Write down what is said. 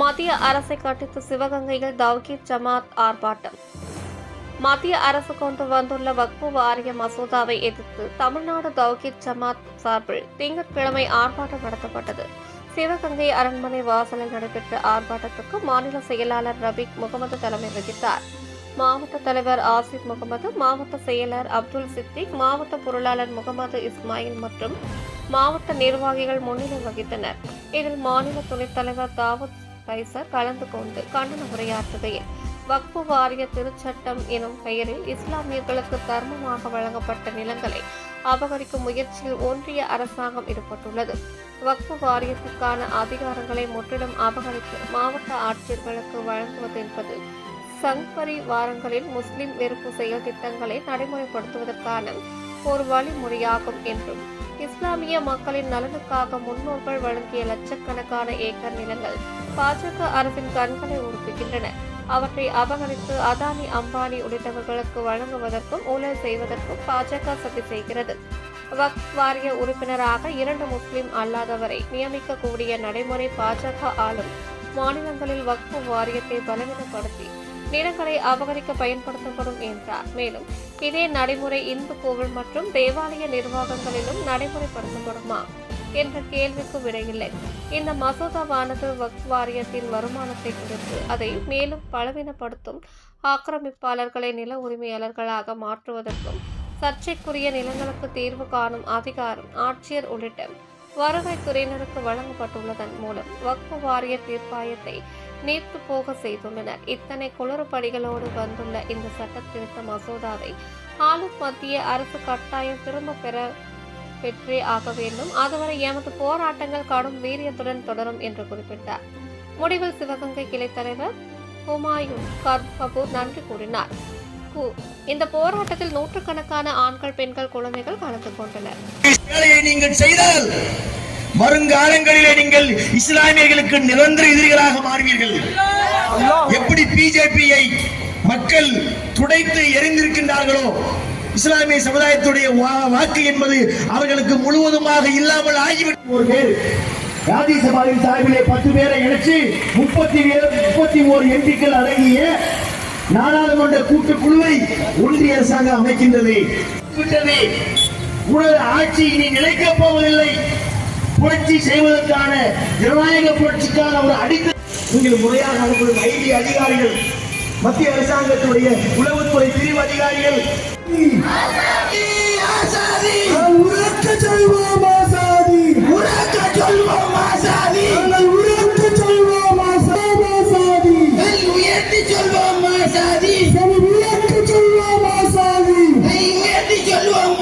மத்திய அரசை கண்டித்து சிவகங்கையில் தவ்கீத் ஜமாத் ஆர்ப்பாட்டம். மத்திய அரசு கொண்டு வந்துள்ள வக்பு வாரிய மசோதாவை எதிர்த்து தமிழ்நாடு தவ்கீத் ஜமாத் சார்பில் திங்கட்கிழமை ஆர்ப்பாட்டம் நடத்தப்பட்டது. சிவகங்கை அரண்மனை வாசலில் நடைபெற்ற ஆர்ப்பாட்டத்துக்கு மாநில செயலாளர் ரபீக் முகமது தலைமை வகித்தார். மாவட்ட தலைவர் ஆசிப் முகமது மாவட்ட செயலர் அப்துல் சித்திக் மாவட்ட பொருளாளர் முகமது இஸ்மாயில் மற்றும் மாவட்ட நிர்வாகிகள் முன்னிலை வகித்தனர். இதில் மாநில துணைத் தலைவர் தாவூத் கைசர் கலந்து கொண்டு கண்டன உரையாற்றுகையில் வக்பு வாரிய திருச்சட்டம் எனும் பெயரில் இஸ்லாமியர்களுக்கு தர்மமாக வழங்கப்பட்ட நிலங்களை அபகரிக்கும் முயற்சியில் ஒன்றிய அரசாங்கம் ஈடுபட்டுள்ளது. வக்பு வாரியத்திற்கான அதிகாரங்களை முற்றிலும் அபகரித்து மாவட்ட ஆட்சியர்களுக்கு வழங்குவது என்பது சங்பரி வாரங்களில் முஸ்லிம் வெறுப்பு செயல் திட்டங்களை நடைமுறைப்படுத்துவதற்கான ஒரு வழிமுறையாகும் என்றும் இஸ்லாமிய மக்களின் நலனுக்காக முன்னோர்கள் வழங்கிய லட்சக்கணக்கான ஏக்கர் நிலங்கள் பாஜக அரசின் கண்களை உறுத்துகின்றன அவற்றை அபகரித்து அதானி அம்பானி உள்ளிட்டவர்களுக்கு வழங்குவதற்கும் ஊழல் செய்வதற்கும் பாஜக சதி செய்கிறது. வக்ஃப் வாரிய உறுப்பினராக இரண்டு முஸ்லிம் அல்லாதவரை நியமிக்கக்கூடிய நடைமுறை பாஜக ஆளும் மாநிலங்களில் வக்ஃபு வாரியத்தை பலவீனப்படுத்தி நிலங்களை அபகரிக்க பயன்படுத்தப்படும் என்றார். மேலும் இதே நடைமுறை இந்து கோவில் மற்றும் தேவாலய நிர்வாகங்களிலும் நடைமுறைப்படுத்தப்படுமா என்ற கேள்விக்கு விடையில்லை. இந்த மசோதாவானது வக்ஃப் வாரியத்தின் வருமானத்தை குறைத்து அதை மேலும் பலவீனப்படுத்தும் ஆக்கிரமிப்பாளர்களை நில உரிமையாளர்களாக மாற்றுவதற்கும் சர்ச்சைக்குரிய நிலங்களுக்கு தீர்வு காணும் அதிகாரம் ஆட்சியர் உள்ளிட்ட வருவாய்த்துறையினருக்கு வழங்கப்பட்டுள்ளதன் மூலம் வக்ஃபு வாரிய தீர்ப்பாயத்தை நீர்த்து போக செய்துள்ளனர். இத்தனை குளறுபடிகளோடு வந்துள்ள இந்த சட்ட திருத்த மசோதாவை ஆளும் மத்திய அரசு கட்டாயம் திரும்ப பெற பெற்றே ஆக வேண்டும். அதுவரை எமது போராட்டங்கள் கடும் வீரியத்துடன் தொடரும் என்று குறிப்பிட்டார். முடிவில் சிவகங்கை கிளை தலைவர் ஹுமாயூன் கர் கபூர் நன்றி கூறினார். கு- இந்த போராட்டத்தில் நூற்றுக்கணக்கான ஆண்கள் பெண்கள் குழந்தைகள் கலந்து கொண்டனர். நீங்கள் செய்தால் வருங்காலங்களிலே நீங்கள் இஸ்லாமியர்களுக்கு நிரந்தர எதிரிகளாக மாறுவீர்கள். எப்படி பிஜேபியை மக்கள் துடைத்து எரிந்திருக்கின்றார்களோ இஸ்லாமிய சமுதாயத்துடைய வாக்கு என்பது அவர்களுக்கு முழுவதுமாக இல்லாமல் ஆகிவிடும் ஒரு பேர் ராஜ்யசபாவின் சார்பிலே பத்து பேரை இணைச்சு முப்பத்தி முப்பத்தி ஓரு எம்பிக்கள் அடங்கிய நாடாளுமன்ற கூட்டுக்குழுவை ஒன்றிய அரசாங்கம் அமைக்கின்றது. உனது ஆட்சி இனி நிலைக்கப் போவதில்லை. புரட்சி செய்வதற்கான ஜனநாயக புரட்சிக்கான ஒரு அடித்த நீங்கள் முறையாக அனுப்பும் ஐடி அதிகாரிகள் மத்திய அரசாங்கத்துடைய உளவுத்துறை பிரிவு அதிகாரிகள். daddy. Daddy.